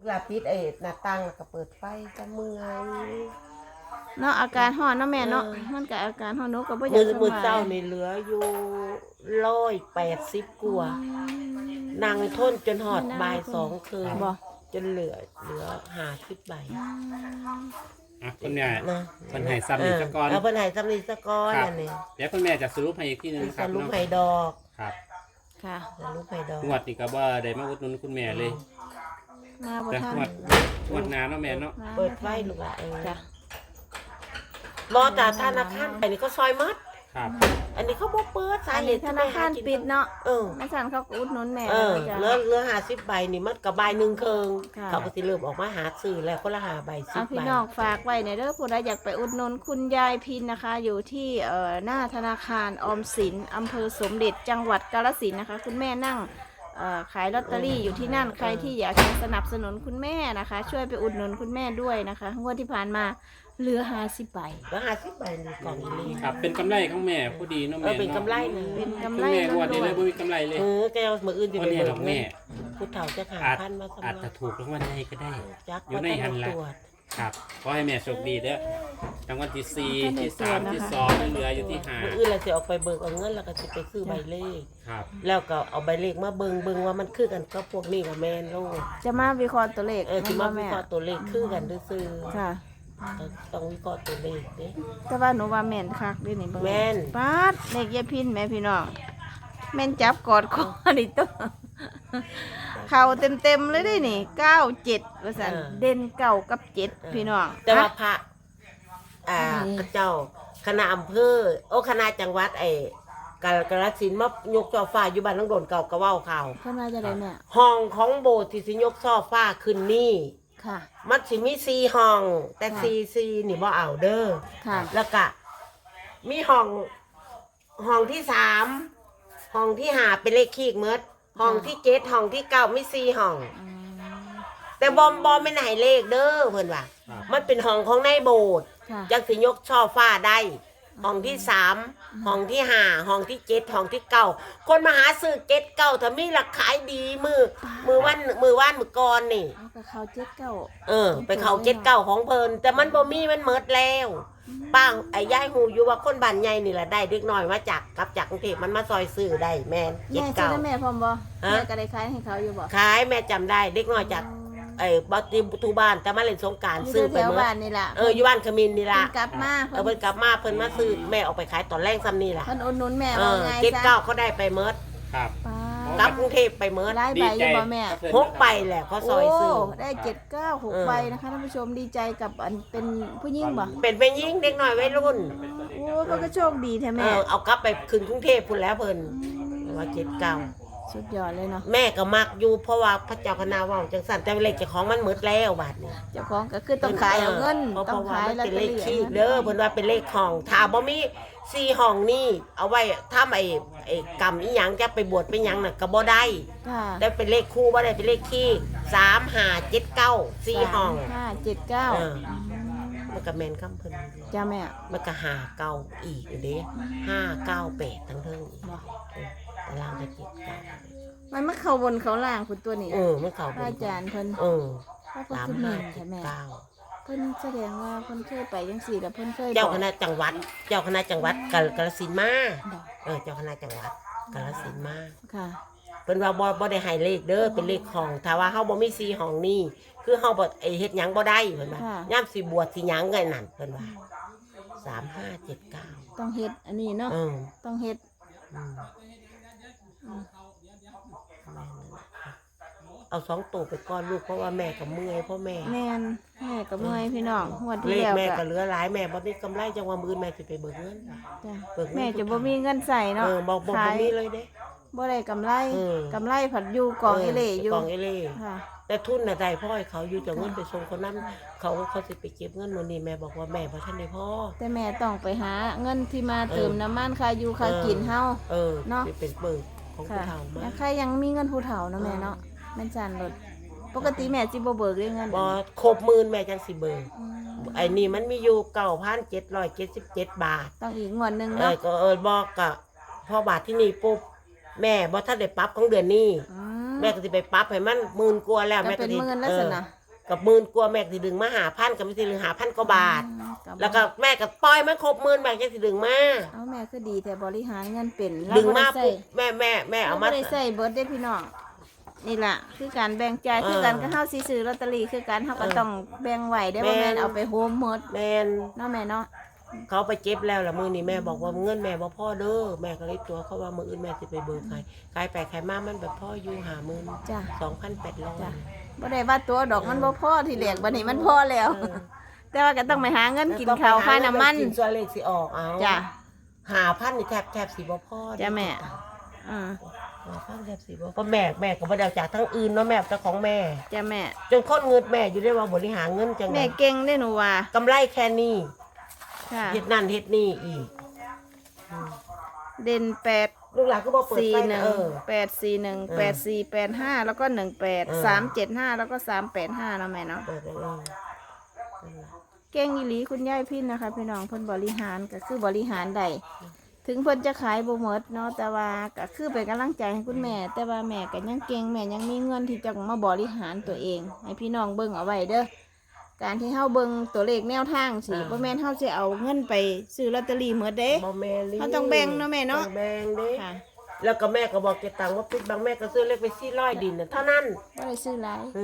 เวลาปิดไอ้หน้าต่างแล้วก็เปิดไฟจะเมื่อยเนาะอาการฮ้อนเนาะแม่เนาะเออมันก็อาการฮ้อนหนูก็บ่อยามืกอสมือบายเจ้านี่เหลืออยู่ร้อยแปดสิบกว่านั่งทนจนหอดบ่ายสองคืนบ่ จนเหลือเหลือห้าสิบใบอะคุณแม่ นะเพิ่นให้ซ้ำอีกสักก้อน เเพิ่นให้ซ้ำอีกสักก้อนครับอันนี้เดี๋ยวคุณแม่จะสรุปให้อีกทีหนึงคสรับรุปเนาะให้ดอกครับค่ะ สรุปให้ดอก งวดนี่ก็บ่ได้มาอุดหนุนคุณแม่เลย มาบ่แต่ทันงวดงวดหน้าเนาะแม่เนาะมาเปิดไฟลูกอะเออจ้ะรอแต่ธนาคารไปนี่เขาซอยมัด ครับอันนี้เขาบอกเปิดสาอันเหนี้ตุธนาคารปิดเนาะเออ แม่สันเขาก็อุดหนุนแม่เออจ้ะเหลือเหลือหาสิบใบนี่มันกับใบหนึ่งเคิงค่ะ เขาก็สิเริ่มออกมาหาซื้อแล้วคนละหาใบสิเอาบพี่ใบน้องฝากไว้ในเด้อผู้ใดอยากไปอุดหนุนคุณยายพินนะคะ อยู่ที่เอ่อหน้าธนาคารออมสินอำเภอสมเด็จจังหวัดกาฬสินธุ์นะคะ คุณแม่นั่งเอ่อ ขายลอตเตอรี่อยู่ที่นั่นใครที่อยากจะสนับสนุนคุณแม่นะคะ ช่วยไปอุดหนุนคุณแม่ด้วยนะคะงวดที่ผ่านมาเหลือห้าสิบใบแล้วหาสิบใบนี่กล่องอีหลีครับ เป็นกำไรของแม่ผู้ดีเนาะเอแม่อเป็นกำไรนะเป็นคุกำณไรแม่งวดนี้ล้เลวยนบ่มีกำไรเลยเออแกเอามืออื่นจะวัไปนนี้เบิหรกอกเงิแม่นผู้เฒ่าจะหาอาจพันมาสำอาจรจะองถูกรางวัลใหญ่ก็ได้ จักอยู่ในหันละละตรวจครับขอให้แม่โชคดีเด้อ รางวัลที่สี่ท่านในที่ตัวสามนะคะที่สองที่เหลืออยู่ที่ห้ามืออื่นเราจะออกไปเบิกเอาเงินแล้วก็จะไปซื้อใบเลข ครับ แล้วก็เอาใบเลขมาเบิ่งเบิ่งว่ามันคือกันกับพวกนี้กับแมนโลกจะมาวิเคราะห์ตัวเลขเออที่มาวิแม่เคราะห์ตัวเลขคือกันซื่อค่ะๆต้องวิเคราะห์ตัวเลขเด้ แต่ว่าหนูว่าแม่นคักเด้วยนี่เบิ่งแม่น ปาดเลขยายพินแม่พี่น้องแม่นจับกอดคอดิตัวเข่าเต็มเต็มๆเลยเด้นี่เก้าเจ็ดว่าสันเด่นเก้ากับเจ็ดพี่น้องแต่ว่าอะพระ อ่าอืมเจ้าคณะอำเภอโอ้คณะจังหวัดไอ้กาลกาฬสินธุ์มายกช่อฟ้าอยู่บ้านน้องโดนเก่ากระเว้าข่าวเพิ่นว่าจะได้แม่ห้องของโบสถ์ที่สิยกช่อฟ้าขึ้นนี่ ค่ะ มันสิมีสี่ห้อง แต่ค่ะ สี่สี่นี่บ่เอาเด้อ ค่ะ แล้วก็มีห้องห้องที่สามห้องที่หาเป็นเลขคีกเมดห้องที่เจ็ดห้องที่เก้ามีสี่ห้อง อืม แต่บอมบอมไม่ไหนเลขเด้อเพิ่นว่า ครับ มันเป็นห้องของในโบสถ์ค่ะ จังสิยกช่อฟ้าได้ห้องที่สามห้องที่ห้าห้องที่เจ็ดห้องที่เก้าคนมาหาซื้อเจ็ดเก้าถ้ามีราขายดีมือมือวันมือวันมือก่อนนี่ เอากับเขาเจ็ดเก้าเออ ไปเขาเจ็ดเก้าของเพิ่นแต่มันบ่มีมันเมิดแล้วป้างไอ้ย่ายหูอยู่ว่าคนบ้านใหญ่นี่แหละได้เด็กน้อยมาจากกลับจากกรุงเทพมันมาซอยซื้อได้แม่นเจ็แม่ดซื้อเก้าได้แม่พร้อมบ่ฮะ แม่ก็ได้ขายให้เขาอยู่บ่ขายแม่จำได้เด็กน้อยจาก ไอ้บัติทุบ้าน แต่มาเล่นสงกรารอยู่ซื้อไปแถวเมื่ๆอบ้านนี่ล่ะเอออยู่บ้านขมินนี่ล่ะเพิ่นกลับมาเออเพิ่นกลับมาเพิ่นมาซื้อแม่ออกไปขายตอนแรกซ้ำนี่ล่ะเพิ่นอุดหนุนแม่เอว่าอไงเจ็ดซะเก้าเขาได้ไปเมิดครับ ป้กลัาบกรุงเทพไปเมิดหลายใบอยู่บ่แม่เพิ่นหกใบแหละเขาซอยซื้อโได้เจ็ดเก้าหกเออ ใบนะคะท่านผู้ชมดีใจกับอันเป็นผู้หญิงบ่เป็นเป็นยิ่งเด็กน้อยวัยรุ่น โอ้เพิ่นก็โชคดีแท้เอแม่อเอากลับไปคืนกรุงเทพพุ่นแล้วเพิ่นว่าเจ็ดเก้า สุดยอดเลยเนาะแม่ก็มักอยู่เพราะว่าพระเจ้าคณะเว่าจังสันแต่เลขเจ้าของมันหมดแล้วบาดนี้เจ้าของก็คือต้องขายเอาเงินเพราะต้องเพราะว่าขายมันลอตเป็นเตอเลขรี่ขี้อันนั้นเด้อเพิ่นว่าเป็นเลขของถ้าบ่มีสี่ห้องนี่เอาไว้ถ้าไอ้ไอ้กรรมอีหยังจะไปบวชไปหยังน่ะก็บ่ได้ค่ะได้เป็นเลขคู่บ่ได้เป็นเลขขี้สามห้าเจ็ดเก้าสี่ห้อง ห้าเจ็ดเก้าเออ มันก็แม่นคำเพิ่นจ้าแม่มันก็หาเก้าอีกเด้ห้าเก้าแปดทั้งเทิงอีกบ่ เออตารางก็เจ็ดเก้ามันมาเข้าบนเขาล่างคุณตัวนี้เออมันเข้าพบระนอาจารย์เพิ่นเออพระพุทสามธแม่ห้านเจ็ใช่ดแม่เก้าเพิ่นแสดงว่าเพิ่นเคยไปจังซี่แล้วเพิ่นเคยเจ้าบอกคณะจังหวัด เจ้าคณะจังหวัดกาฬกาฬสินธุ์มาบอกเออเจ้าคณะจังหวัดกาฬสินธุ์มาค่ะเป็นว่าบ่บ่ได้ให้เลขเด้อเป็นเลขของถ้าว่าเฮาบ่มีสีห้องนี่คือเฮาบ่ไอ้เฮ็ดหยังบ่ได้เพิ่นว่าค่ะยามสิบวชสิหยังไงนั่นเพิ่นว่าสามห้าเจ็ดเก้าต้องเฮ็ดอันนี้เนาะเออต้องเฮ็ดอืม เอาสองตัวไปก่อนลูกเพราะว่าแม่ก็เมื่อยเพราะแม่แม่นแม่ก็เมื่อยพี่น้องงวดเลที่ขแล้วแม่ก็ก็เหลือหลายแม่บ่มีกำไรจังว่ามื้อแม่สิไปเบิกเงินจ้ะเบิกเงินแม่จะบ่มีเงินใส่เนาะเออบ่บ่ขาบ่ยมีเลยเด้ บ่ได้กำไรเออ กำไรผัดอยู่กองเอเล่อยู่กองเอเล่ค่ะ แต่ทุนน่ะได้พ่อให้เขาอยู่จะเงินไปส่งคนนั้นเขาเขาสิไปเก็บเงินมื้อนี้แม่บอกว่าแม่บ่ทันได้พ่อ แต่แม่ต้องไปหาเงินที่มาเติมเออน้ำมันค่าอยู่ค่าเออกินเฮา เออเนาะ สิเป็นเบิก ของผู้ค่ะเฒ่ามาแล้วใครยังมีเงินผู้เฒ่าเนาะแม่เนาะแม่นจันรถปกติแม่สิบ่เบิกเรื่องเงินบ่ครบหมื่นแม่จังสิเบิกอืมไอ้นี่มันมีอยู่9,777 บาท ต้องอีกงวดหนึงเอเนาะอก็เออบอกกับพอบาทที่นี่ปุ๊บแม่บ่ทันได้ปรับของเดือนนี้ อืมแม่ก็สิไปปรั๊บให้มันหมื่นกว่าแล้วก็แม่เป็ก็นสิหมื่นแล้วสินะเออ กับหมื่นกว่าแม่ก็สิดึงมาหาพันกับไม่สิดึงหาพันกว่าบาท อืมก็บ่แล้วก็แม่ก็ปล่อยมันครบหมื่นแม่ก็สิดึงมาเอาแม่คือดีแต่บริหารเงินเป็นดึงมาเรบ่ได้ใส่ปุ๊บแม่แม่แม่เอาเอามามาได้ใส่เบิร์ดได้พี่น้องนี่แหละคือการแบ่งจ่ายเออคือการก็เฮาสิซื้อลอตเตอรี่คือการเฮาก็เออต้องแบ่งไว้ได้บ่แม่แม่นนเอาไปโฮมหมดแม่นเนาะแม่เนาะเขาไปเจ็บแล้วละมือนี้แม่บอกว่าเงินแม่บ่พ่อเด้อแม่ก็เลยตัวเขาว่ามืออื่นแม่จะไปเบิกใครขายไปขายมามันแบบพ่ออยู่หาหมื่นจ้ะ สองพันแปดร้อยจ้ะ บ่ได้ว่าตัวดอกมันบ่พอที่แรกบัดนี้มันพอแล้ว แต่ว่าก็ต้องไปหาเงินกินข้าวค่าน้ำมันกินส่วนเลขสิออกเอาจ้ะหาพันนี่แทบแทบสิบ่พ่อจ้ะแม่อืมหาพันแทบสิบ่พ่อแม่แม่ก็บ่ได้เอาจากทั้งอื่นเนาะแม่แต่ของแม่จ้ะแม่ จนคนเงินแม่อยู่ได้ว่าบริหารเงินจังไงแม่เก่งได้หนูว่ากำไรแค่นี้ค่ะเฮ็ดนั่นเฮ็ดนี่อีกเด่นแปดลูก หลานก็บ่เปิดสี่ไฟหนึ่งเออ แปดสี่หนึ่งเออแปดสี่แปดห้าแล้วก็หนึ่งแปดเออ สามเจ็ดห้าแล้วก็สามแปดห้าเนาะแม่เนาะเปิดเองนั่นล่ะเก่งอีหลีคุณยายพินนะคะ พี่น้องเพิ่นบริหารก็คือบริหารได้ถึงเพิ่นจะขายบ่หมดเนาะแต่ว่าก็คือเป็นกำลังใจให้คุณแม่ แต่ว่าแม่ก็ยังเก่งแม่ยังมีเงินที่จะมาบริหารตัวเอง ให้พี่น้องเบิ่งเอาไว้เด้อ การที่เฮาเบิ่งตัวเลขแนวทางสิบ่แม่นเฮาสิเอาเงินไปซื้อลอตเตอรี่หมดเด้ บ่แม่นเขาต้องแบ่งเนาะแม่เนาะ ต้องแบ่งเด้ค่ะแล้วก็แม่ก็บอกเก็บตังค์ว่าปิดบางแม่ก็ซื้อเลขไปซี่ร้อยดินน่ะเท่านั้นบ่ได้ซื้อหลายเอ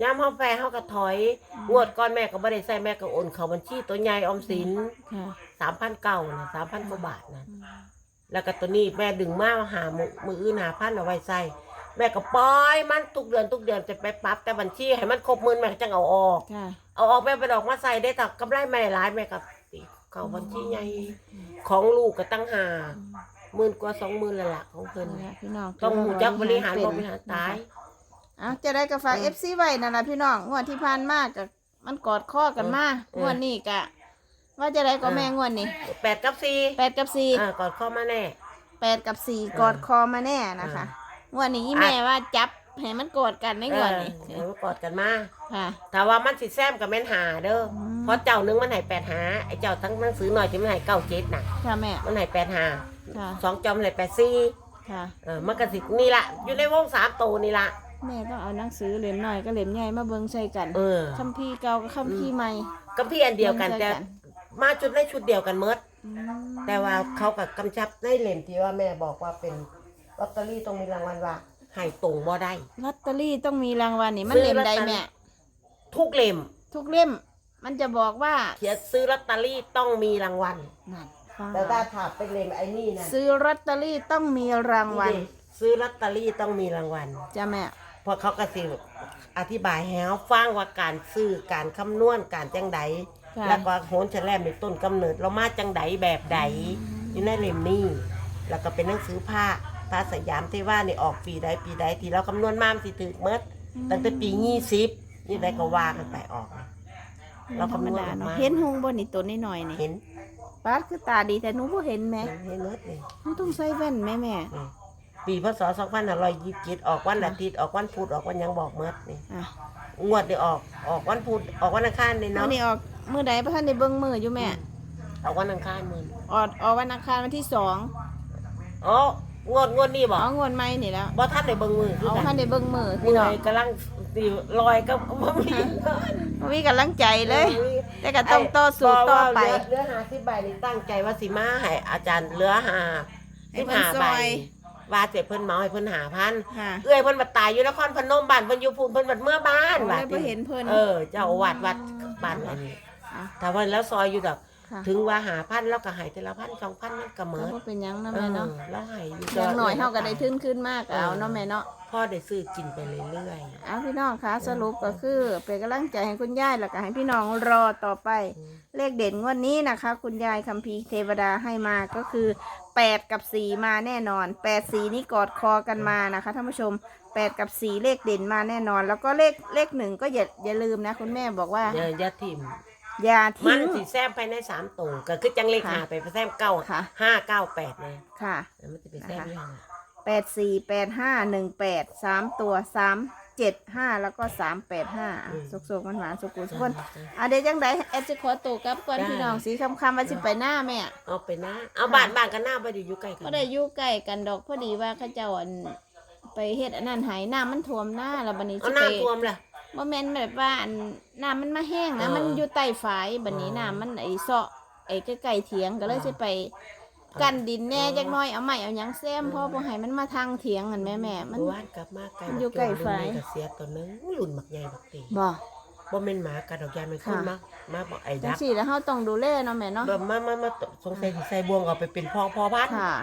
อย่ามเฮาแปรเฮาก็ถอยงวดก่อนแม่ก็บ่ได้ใส่แม่ก็โอนเข้าบัญชีตัวใหญ่ออมสินค่ะ3,900นะ3,000กว่าบาทนะแล้วก็ตัวนี้แม่ดึงมาหามือมืออื่นหาพันเอาไว้ใส่ แม่ก็ปล่อยมันทุกเดือนทุกเดือนจะไปปรับแต่บัญชีให้มันครบหมื่นแม่ก็จังเอาออก ค่ะ เอาออกแม่ไปดอกมาใส่ได้แต่กำไรแม่หลายแม่ก็ติเข้าบัญชีใหญ่ของลูกก็ตั้งหาหมื่นกว่าสองหมื่นละละของเพิ่นนั่นล่ะพี่น้องต้องหูจักบริหารเป็นบ่บริหารตายอะจะได้กับฝากเออเอฟซีไว้นั่นล่ะพี่น้องงวดที่ผ่านมากับมันกอดข้อกันมาเอองวดนี้กะ ว่าจะได้ก็เออแม่งวดนี้แปดกับสี่แปดกับสี่อ่ากอดข้อมาแน่แปดกับสี่เออกอดคอมาแน่นะคะ งวดนี้อีแม่ว่าจับให้มันกอดกันในงวดนี้เออเดี๋ยวมากอดกันมาค่ะถ้าว่ามันสิแซมกับแม่นหาเด้ออมเพราะเจ้านึงมันให้แปดหาไอ้เจ้าทั้งหนังสือหน่อยที่มันให้เก้าเจ็ดน่ะค่ะแม่มันให้แปดหาค่ะสองจอมนให้แปดสี่ค่ะเออมันก็สินี่ละอยู่ในวงสามตัวนี่ละแม่ต้องเอาหนังสือเล่มน้อยกับเล่มใหญ่มาเบิ่งใส่กันเออคัมภีร์เก่ากับคัมภีร์ใหม่ก็พี่อันเดียวกันบิ่งแต่ใส่มาชุดในชุดเดียวกันเมดอืมแต่ว่าเขากับกำชับในเล่มที่ว่าแม่บอกว่าเป็น ลอตเตอรี่ต้องมีรางวัลว่าให้ตรงบ่ได้ ลอตเตอรี่ต้องมีรางวัลนี่มันซื้อเล่มใดลอตเตอรี่ แม่ ทุกเล่มทุกเล่ม มันจะบอกว่าเขียนซื้อลอตเตอรี่ต้องมีรางวัลนั่นฟังแต่ถ้าถาเป็นเล่มไอ้นี่นะซื้อลอตเตอรี่ต้องมีรางวัลนี่ดิซื้อลอตเตอรี่ต้องมีรางวัล จ้ะแม่ เพราะเขาก็สิอธิบายให้เราฟังว่าการซื้อการคำนวณการจังใดค่ะ แล้วก็โหนแฉลมในต้นกำเนิดเรามาจังใดแบบใดอยู่ในเล่มนี้แล้วก็เป็นหนังสือผ้า พระสยามเทว่านี่ออกปีใดปีใดที่เราคำนวณมามันสิถึกเมดตั้งแต่ปียี่สิบนี่ได้ก็ว่ากันไปออกนะเราธรรมคำนวณดาออกเนาะมาเห็นหงบนนี่ตัวน้อยๆนี่เห็นป้าดคือตาดีแต่หนูบ่เห็นแม่เห็นเห็นเมดเลยหนูต้องใส่แว่นแม่แม่นี่ปีพศ2527ออกวันอาทิตย์ออกวันพุธออกวันหยังบอกเมดนี่อะงวดนี่ออกออกวันพุธออกวันอังคารนี่มื้เนาะอนี้ออกมื้อใดพระท่านได้เบิ่งมื้ออยู่แม่ ออกวันอังคารมือออกออกวันอังคารวันที่สองอ๋อ งวดงวดนี่บอกเอางวดใหม่นี่แล้วบ่ท่านได้เบิ่งมือคือเอากัท่านนได้เบิ่งมื้อเมื่พี่น้อองยกำลังสิลอยก็บ่มีเงินบ่มีกำลังใจเลยแต่ก็ต้องต่อสู้ต่อไปเพราะว่าเรือหาสิบใบนี่ตั้งใจว่าสิมาให้อาจารย์เรือหาให้สิบเพิ่นหาซใบอย ว่าเจ็บเพิ่นเมาให้เพิ่นหาพันค่ะเอื้อยเพิ่นมาตายอยู่นครพนมบ้านเพิ่นอยู่พูนเพิ่นบัดเมื่อบ้านโอ้ว่าเลยบ่เห็นเพิ่น เออเจ้าอาวาดวัดบ้านอันนี้อะแต่ว่าแล้วซอยอยู่ดอก ค่ะถึงว่าหาพันแล้วก็ใหายแต่ละพันสองพันมันก็เหมิก็ดบ่เป็นหยังนะเอแม่อเนาะแล้วใหายอยู่อย่างหน่อยเฮาก็ได้ทุนขึ้นมากเอาเนาะแม่เนาะ พ่อได้ซื้อกินไปเรื่อยเอาพี่น้องคะสรุปก็คือเป็นกำลังใจให้คุณยายแล้วก็ให้พี่น้องรอต่อไปเลขเด่นงวดนี้นะคะ คุณยายคัมภีร์เทวดาให้มาก็คือ 8 กับ 4 มาแน่นอน 8 4 นี่กอดคอกันมานะคะท่านผู้ชม 8 กับ 4 เลขเด่นมาแน่นอน แล้วก็เลขเลขหนึ่งก็อย่าอย่าลืมนะ คุณแม่บอกว่าๆอย่าอย่าทิม อย่ามัทิ้นงสิแซมภายในสามตรงก็คือจังเลขค่ะหาไปแซมเก้าค่ะ ห้าเก้าแปดเลยค่ะแล้วมันจะไปแซมยังไงแปดสี่แปดห้าหนึ่งแปดสามตัวสามเจ็ดห้าแล้วก็สามแปดห้าสุกสุกมันหวานสุกุสุกคนอะเดี๋ยวจังไดแอดจะขอตัวกลับก่อนพี่น้องสีคำคำๆว่าสิไปหน้าแม่ เอาไปนะเอาบ้านบ้านกันหน้าไปอยู่อยู่ใกล้กันก็ได้อยู่ใกล้กันดอกพอดีว่าเข้าเจ้าอันไปเฮ็ดอันนั้นใหายน้ำมันท่วมหน้าแล้วบัดนี้เอาสิไปน้ำท่วมล่ะ บ่แม่นแบบว่าอันน้ำมันมาแห้งนะ เออ มันอยู่ใต้ฝายบัดนี้อ๋อน้ำมันไอ้เซาะไอ้ใกล้ๆเถียงก็เลยอ๋อสิไป กันดินแน่เออจักหน่อยเอาไม้เอาหยังแซมเออเพราะบ่ให้มันมาทางเถียงกันแม่แม่มัน เมื่อวานกลับมาไกลมันอยู่ใกล้ไฟ ก็เสียตัวหนึงหลุนบักใหญ่บักตีบ่ บ่แม่นหมากัดดอกยายมันคนค่ะ มามาบอกไอ้จัดังกซี่แล้วเฮาต้องดูแลเนาะแม่เนาะแบบมามามาสงสัยสิใส่บ่วงเอาไปเป็นพ่อพ่อพันธุ์ค่ะ